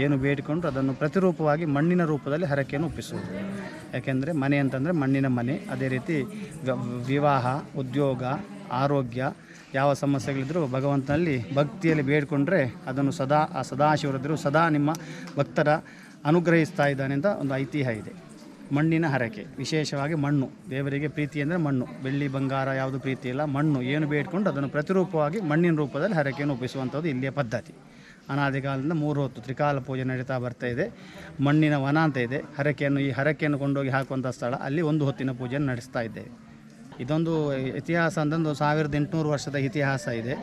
ಏನು ಬೇಡಿಕೊಂಡ್ರು ಅದನ್ನು ಪ್ರತಿರೂಪವಾಗಿ ಮಣ್ಣಿನ ರೂಪದಲ್ಲಿ ಹರಕೆಯನ್ನು ಒಪ್ಪಿಸುವುದು. ಯಾಕೆಂದರೆ ಮನೆ ಅಂತಂದರೆ ಮಣ್ಣಿನ ಮನೆ. ಅದೇ ರೀತಿ ವಿವಾಹ, ಉದ್ಯೋಗ, ಆರೋಗ್ಯ, ಯಾವ ಸಮಸ್ಯೆಗಳಿದ್ದರೂ ಭಗವಂತನಲ್ಲಿ ಭಕ್ತಿಯಲ್ಲಿ ಬೇಡಿಕೊಂಡ್ರೆ ಅದನ್ನು ಸದಾ, ಆ ಸದಾಶಿವರದ್ರು ಸದಾ ನಿಮ್ಮ ಭಕ್ತರ ಅನುಗ್ರಹಿಸ್ತಾ ಇದ್ದಾನೆ ಅಂತ ಒಂದು ಐತಿಹ್ಯ ಇದೆ. ಮಣ್ಣಿನ ಹರಕೆ, ವಿಶೇಷವಾಗಿ ಮಣ್ಣು. ದೇವರಿಗೆ ಪ್ರೀತಿ ಅಂದರೆ ಮಣ್ಣು. ಬೆಳ್ಳಿ, ಬಂಗಾರ ಯಾವುದು ಪ್ರೀತಿ ಇಲ್ಲ, ಮಣ್ಣು. ಏನು ಬೇಡಿಕೊಂಡು ಅದನ್ನು ಪ್ರತಿರೂಪವಾಗಿ ಮಣ್ಣಿನ ರೂಪದಲ್ಲಿ ಹರಕೆಯನ್ನು ಒಪ್ಪಿಸುವಂಥದ್ದು ಇಲ್ಲಿಯ ಪದ್ಧತಿ. ಅನಾದಿ ಕಾಲದಿಂದ ಮೂರು ಹೊತ್ತು ತ್ರಿಕಾಲ ಪೂಜೆ ನಡೀತಾ ಬರ್ತಾ ಇದೆ. ಮಣ್ಣಿನ ವನ ಅಂತ ಇದೆ. ಹರಕೆಯನ್ನು ಈ ಹರಕೆಯನ್ನು ಕೊಂಡೋಗಿ ಹಾಕುವಂಥ ಸ್ಥಳ. ಅಲ್ಲಿ ಒಂದು ಹೊತ್ತಿನ ಪೂಜೆಯನ್ನು ನಡೆಸ್ತಾ ಇದ್ದೇವೆ. ಇದೊಂದು ಇತಿಹಾಸ ಅಂತಂದು ಸಾವಿರದ ಎಂಟುನೂರು ವರ್ಷದ ಇತಿಹಾಸ ಇದೆ.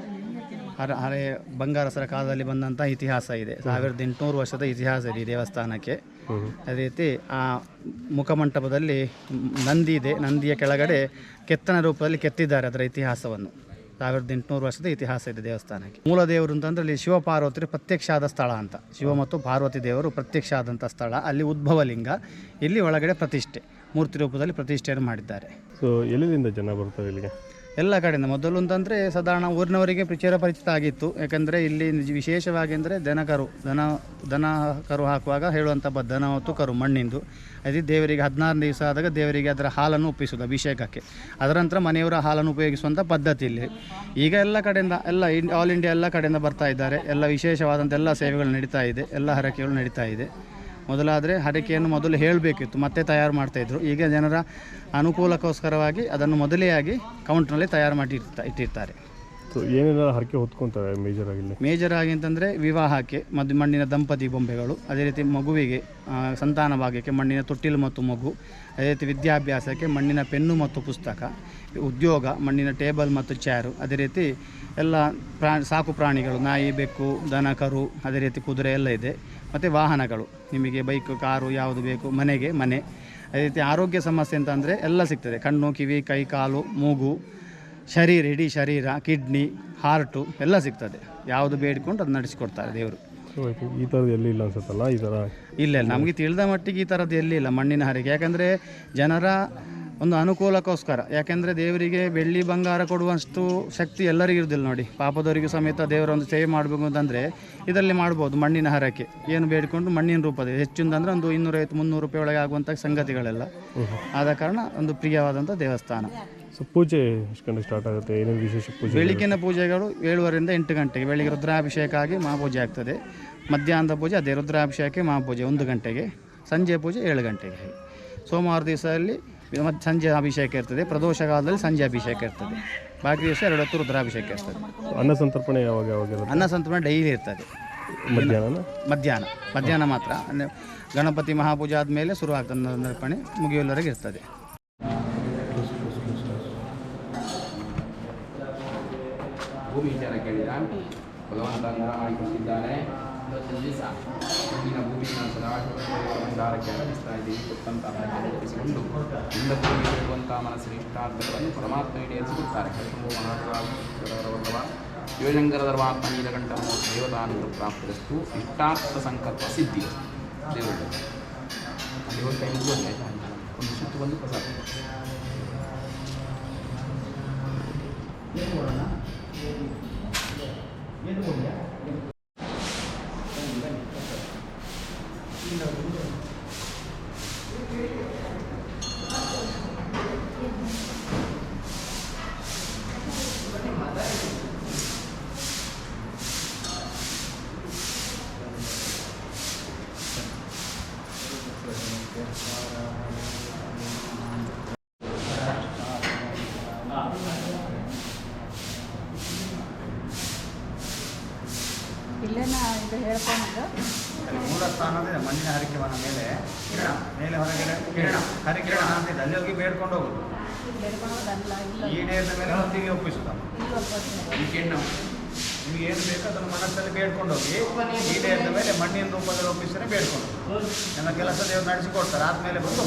ಹರ ಹಳೆ ಬಂಗಾರಸರ ಕಾಲದಲ್ಲಿ ಬಂದಂಥ ಇತಿಹಾಸ ಇದೆ. ಸಾವಿರದ ಎಂಟುನೂರು ವರ್ಷದ ಇತಿಹಾಸ ಇದೆ ಈ ದೇವಸ್ಥಾನಕ್ಕೆ. ಅದೇ ರೀತಿ ಆ ಮುಖಮಂಟಪದಲ್ಲಿ ನಂದಿ ಇದೆ. ನಂದಿಯ ಕೆಳಗಡೆ ಕೆತ್ತನ ರೂಪದಲ್ಲಿ ಕೆತ್ತಿದ್ದಾರೆ ಅದರ ಇತಿಹಾಸವನ್ನು. ಸಾವಿರದ ಎಂಟುನೂರು ವರ್ಷದ ಇತಿಹಾಸ ಇದೆ ದೇವಸ್ಥಾನಕ್ಕೆ. ಮೂಲ ದೇವರು ಅಂತಂದ್ರೆ ಶಿವಪಾರ್ವತಿ ಪ್ರತ್ಯಕ್ಷ ಆದ ಸ್ಥಳ ಅಂತ. ಶಿವ ಮತ್ತು ಪಾರ್ವತಿ ದೇವರು ಪ್ರತ್ಯಕ್ಷ ಆದಂಥ ಸ್ಥಳ. ಅಲ್ಲಿ ಉದ್ಭವ ಲಿಂಗ ಇಲ್ಲಿ ಒಳಗಡೆ ಪ್ರತಿಷ್ಠೆ. ಮೂರ್ತಿ ರೂಪದಲ್ಲಿ ಪ್ರತಿಷ್ಠೆಯನ್ನು ಮಾಡಿದ್ದಾರೆ. ಸೊ ಎಲ್ಲಿಂದ ಜನ ಬರ್ತಾರೆ ಇಲ್ಲಿಗೆ? ಎಲ್ಲ ಕಡೆಯಿಂದ. ಮೊದಲು ಅಂತಂದರೆ ಸಾಧಾರಣ ಊರಿನವರಿಗೆ ಪ್ರಚಾರ ಪರಿಚಿತ ಆಗಿತ್ತು. ಯಾಕಂದರೆ ಇಲ್ಲಿ ವಿಶೇಷವಾಗಿ ಅಂದರೆ ದನ ಕರು ದನ ದನ ಕರು ಹಾಕುವಾಗ ಹೇಳುವಂಥ ದನ ಮತ್ತು ಕರು, ಮಣ್ಣಿಂದು. ಅದೇ ದೇವರಿಗೆ ಹದಿನಾರು ದಿವಸ ಆದಾಗ ದೇವರಿಗೆ ಅದರ ಹಾಲನ್ನು ಒಪ್ಪಿಸೋದು ಅಭಿಷೇಕಕ್ಕೆ. ಅದರ ನಂತರ ಮನೆಯವರ ಹಾಲನ್ನು ಉಪಯೋಗಿಸುವಂಥ ಪದ್ಧತಿ ಇಲ್ಲಿ. ಈಗ ಎಲ್ಲ ಕಡೆಯಿಂದ, ಎಲ್ಲ ಆಲ್ ಇಂಡಿಯಾ ಎಲ್ಲ ಕಡೆಯಿಂದ ಬರ್ತಾ ಇದ್ದಾರೆ. ಎಲ್ಲ ವಿಶೇಷವಾದಂಥ ಎಲ್ಲ ಸೇವೆಗಳು ನಡೀತಾ ಇದೆ. ಎಲ್ಲ ಹರಕೆಗಳು ನಡೀತಾ ಇದೆ. ಮೊದಲಾದರೆ ಅಡಿಕೆಯನ್ನು ಮೊದಲು ಹೇಳಬೇಕಿತ್ತು, ಮತ್ತೆ ತಯಾರು ಮಾಡ್ತಾಯಿದ್ರು ಈಗ ಜನರ ಅನುಕೂಲಕ್ಕೋಸ್ಕರವಾಗಿ ಅದನ್ನು ಮೊದಲೇ ಆಗಿ ಕೌಂಟ್ನಲ್ಲಿ ತಯಾರು ಮಾಡಿ ಇಟ್ಟಿರ್ತಾರೆ. ಹರಕೆ ಹೊತ್ಕೊಂತಾರೆ ಮೇಜರ್ ಆಗಿ ಆಗಿ ಅಂತಂದರೆ ವಿವಾಹಕ್ಕೆ ಮದ್ದು ಮಣ್ಣಿನ ದಂಪತಿ ಬೊಂಬೆಗಳು, ಅದೇ ರೀತಿ ಮಗುವಿಗೆ ಸಂತಾನ ಭಾಗ್ಯಕ್ಕೆ ಮಣ್ಣಿನ ತೊಟ್ಟಿಲು ಮತ್ತು ಮಗು, ಅದೇ ರೀತಿ ವಿದ್ಯಾಭ್ಯಾಸಕ್ಕೆ ಮಣ್ಣಿನ ಪೆನ್ನು ಮತ್ತು ಪುಸ್ತಕ, ಉದ್ಯೋಗ, ಮಣ್ಣಿನ ಟೇಬಲ್ ಮತ್ತು ಚೇರು ಅದೇ ರೀತಿ ಎಲ್ಲ ಪ್ರಾ, ಸಾಕು ಪ್ರಾಣಿಗಳು, ನಾಯಿ, ಬೆಕ್ಕು, ದನ, ಕರು, ಅದೇ ರೀತಿ ಕುದುರೆ ಎಲ್ಲ ಇದೆ. ಮತ್ತು ವಾಹನಗಳು, ನಿಮಗೆ ಬೈಕ್, ಕಾರು ಯಾವುದು ಬೇಕು, ಮನೆಗೆ ಮನೆ. ಅದೇ ರೀತಿ ಆರೋಗ್ಯ ಸಮಸ್ಯೆ ಅಂತ ಅಂದರೆ ಎಲ್ಲ ಸಿಗ್ತದೆ. ಕಣ್ಣು, ಕಿವಿ, ಕೈ, ಕಾಲು, ಮೂಗು ಶರೀರ ಇಡೀ ಶರೀರ ಕಿಡ್ನಿ ಹಾರ್ಟು ಎಲ್ಲ ಸಿಗ್ತದೆ. ಯಾವುದು ಬೇಡಿಕೊಂಡು ಅದು ನಡೆಸಿಕೊಡ್ತಾರೆ ದೇವರು. ಈ ಥರದ್ದು ಎಲ್ಲಿ ಇಲ್ಲ ಅನ್ಸುತ್ತಲ್ಲ? ಈ ಥರ ಇಲ್ಲ ಇಲ್ಲ. ನಮಗೆ ತಿಳಿದ ಮಟ್ಟಿಗೆ ಈ ಥರದ್ದು ಎಲ್ಲಿಲ್ಲ ಮಣ್ಣಿನ ಹರಿಗೆ. ಯಾಕಂದರೆ ಜನರ ಒಂದು ಅನುಕೂಲಕ್ಕೋಸ್ಕರ. ಯಾಕೆಂದರೆ ದೇವರಿಗೆ ಬೆಳ್ಳಿ ಬಂಗಾರ ಕೊಡುವಷ್ಟು ಶಕ್ತಿ ಎಲ್ಲರಿಗೂ ಇರೋದಿಲ್ಲ ನೋಡಿ. ಪಾಪದವರಿಗೂ ಸಮೇತ ದೇವರ ಒಂದು ಸೇವೆ ಮಾಡಬೇಕು ಅಂತಂದರೆ ಇದರಲ್ಲಿ ಮಾಡ್ಬೋದು ಮಣ್ಣಿನ ಹರಕೆ ಏನು ಬೇಡಿಕೊಂಡು ಮಣ್ಣಿನ ರೂಪದ ಹೆಚ್ಚಿಂದಂದರೆ ಒಂದು ಇನ್ನೂರೈವತ್ತು ಮುನ್ನೂರು ರೂಪಾಯಿ ಒಳಗೆ ಆಗುವಂಥ ಸಂಗತಿಗಳೆಲ್ಲ. ಆದ ಕಾರಣ ಒಂದು ಪ್ರಿಯವಾದಂಥ ದೇವಸ್ಥಾನ. ಸೊ ಪೂಜೆ ಎಷ್ಟು ಗಂಟೆ ಸ್ಟಾರ್ಟ್ ಆಗುತ್ತೆ? ಏನೇನು ವಿಶೇಷ ಪೂಜೆ ಬೆಳಿಗ್ಗಿನ ಪೂಜೆಗಳು ಏಳುವರೆಯಿಂದ ಎಂಟು ಗಂಟೆಗೆ. ಬೆಳಿಗ್ಗೆ ರುದ್ರಾಭಿಷೇಕ ಆಗಿ ಮಹಾಪೂಜೆ ಆಗ್ತದೆ. ಮಧ್ಯಾಹ್ನದ ಪೂಜೆ ಅದೇ ರುದ್ರಾಭಿಷೇಕ ಮಹಾಪೂಜೆ ಒಂದು ಗಂಟೆಗೆ. ಸಂಜೆ ಪೂಜೆ ಏಳು ಗಂಟೆಗೆ. ಸೋಮವಾರ ದಿವಸದಲ್ಲಿ ಮತ್ತು ಸಂಜೆ ಅಭಿಷೇಕ ಇರ್ತದೆ. ಪ್ರದೋಷ ಕಾಲದಲ್ಲಿ ಸಂಜೆ ಅಭಿಷೇಕ ಇರ್ತದೆ. ಬಾಕಿ ದಿವಸ ಎರಡು ಹೊತ್ತು ರುದ್ರಾಭಿಷೇಕ ಇರ್ತದೆ. ಅನ್ನ ಸಂತರ್ಪಣೆ ಯಾವಾಗ ಯಾವಾಗ ಅನ್ನ ಸಂತರ್ಪಣೆ ಡೈಲಿ ಇರ್ತದೆ. ಮಧ್ಯಾಹ್ನ ಮಧ್ಯಾಹ್ನ. ಮಧ್ಯಾಹ್ನ ಮಾತ್ರ. ಅಂದ್ರೆ ಗಣಪತಿ ಮಹಾಪೂಜೆ ಆದಮೇಲೆ ಶುರು ಆಗ್ತದೆ ಸಂತರ್ಪಣೆ. ಮುಗಿಯುವವರೆಗೆ ಇರ್ತದೆ. ಭೂಮಿ ವಿಚಾರ ಕೇಳಿದ. ಭಗವಂತ ಮಾಡಿಕೊಟ್ಟಿದ್ದಾನೆ ದಿವಸ ಮುಂದಿನ ಭೂಮಿಯನ್ನು ಸದಾಶಿವಕ್ಕೆ ಅರ್ಪಿಸ್ತಾ ಇದ್ದೀವಿ ಕೊಟ್ಟಂತಹ ಅರ್ಪಿಸಿಕೊಂಡು ಇಂದ ಭೂಮಿ ಇರುವಂತಹ ಮನಸ್ಸಿನ ಇಷ್ಟಾರ್ಥಗಳನ್ನು ಪರಮಾತ್ಮ ಈಡೇರಿಸಿಕೊಡ್ತಾರೆ ಕರ್ತಂಬು ಮಹಾರಾಜ ಶಿವಶಂಕರ ಧರ್ಮಾತ್ಮ ನೀಲಕಂಠ ದೇವತಾನಂದ ಪ್ರಾಪ್ತಿರಸ್ತು. ಇಷ್ಟಾರ್ಥ ಸಂಕಲ್ಪ ಸಿದ್ಧಿ. ದೇವರು ಆಯ್ತಾ? ಒಂದು ಸುತ್ತು ಬಂದು ಪ್ರಸಾದ. ಇಲ್ಲೇನ ಇದು ಹೇಳ್ಕೊಂಡು ಮೂಲ ಸ್ಥಾನದ ಮಣ್ಣಿನ ಮೇಲೆ ಕಿರಣ ಮೇಲೆ ಹೊರಗಡೆ ಕಿರಣ ಅಲ್ಲಿ ಹೋಗಿ ಬೇಡ್ಕೊಂಡು ಹೋಗುದು. ಇಲ್ಲ. ಈಡೇರಿದ ಮೇಲೆ ಹೊತ್ತಿಗೆ ಒಪ್ಪಿಸುತ್ತ ಇಲ್ಲಿ ನಿಮಗೆ ಏನು ಬೇಕು ಅದನ್ನು ಮನಸ್ಸಲ್ಲಿ ಬೇಡ್ಕೊಂಡು ಹೋಗಿ ಈಡೇರಿದ ಮೇಲೆ ಮಣ್ಣಿನ ರೂಪದಲ್ಲಿ ಒಪ್ಪಿಸಿದ್ರೆ ಬೇಡ್ಕೊಂಡು ನನ್ನ ಕೆಲಸ ದೇವರು ನಡೆಸಿಕೊಡ್ತಾರೆ ಆದಮೇಲೆ ಬಂದು